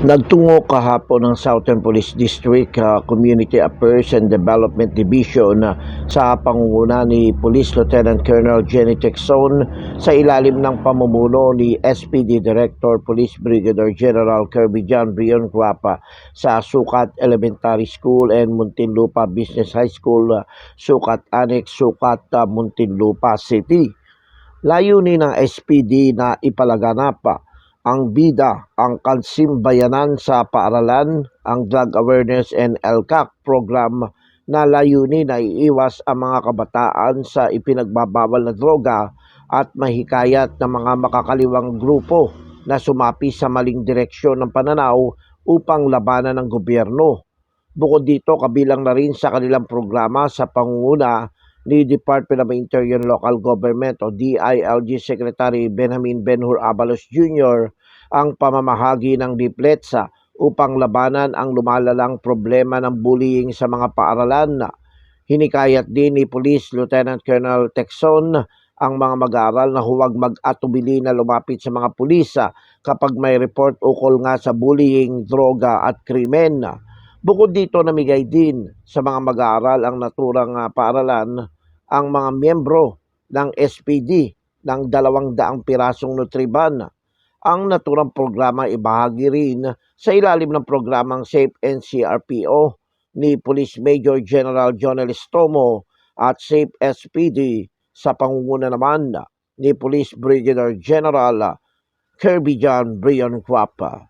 Nagtungo kahapon ng Southern Police District uh, Community Affairs and Development Division uh, sa pangunguna ni Police Lieutenant Colonel Jenny Texon sa ilalim ng pamumuno ni SPD Director Police Brigadier General Kirby John Brion Guapa sa Sukat Elementary School and Muntinlupa Business High School, uh, Sukat Annex, Sukat, uh, Muntinlupa City. Layunin ng SPD na ipalaganap uh, ang bida, ang kalsimbayanan sa paaralan, ang Drug Awareness and LCAC program na layunin na iiwas ang mga kabataan sa ipinagbabawal na droga at mahikayat ng mga makakaliwang grupo na sumapi sa maling direksyon ng pananaw upang labanan ng gobyerno. Bukod dito, kabilang na rin sa kanilang programa sa pangunguna ni Department of Interior and Local Government o DILG Secretary Benjamin Benhur Abalos Jr. ang pamamahagi ng leaflets upang labanan ang lumalalang problema ng bullying sa mga paaralan. Hinikayat din ni Police Lieutenant Colonel Texon ang mga mag-aaral na huwag mag-atubili na lumapit sa mga pulis ah, kapag may report ukol nga sa bullying, droga at krimen. Bukod dito namigay din sa mga mag-aaral ang naturang ah, paaralan ang mga miyembro ng SPD ng dalawang daang pirasong Nutriban. Ang naturang programa ibahagi rin sa ilalim ng programang SAFE NCRPO ni Police Major General John Elistomo at SAFE SPD sa pangunguna naman ni Police Brigadier General Kirby John Brian Guapa.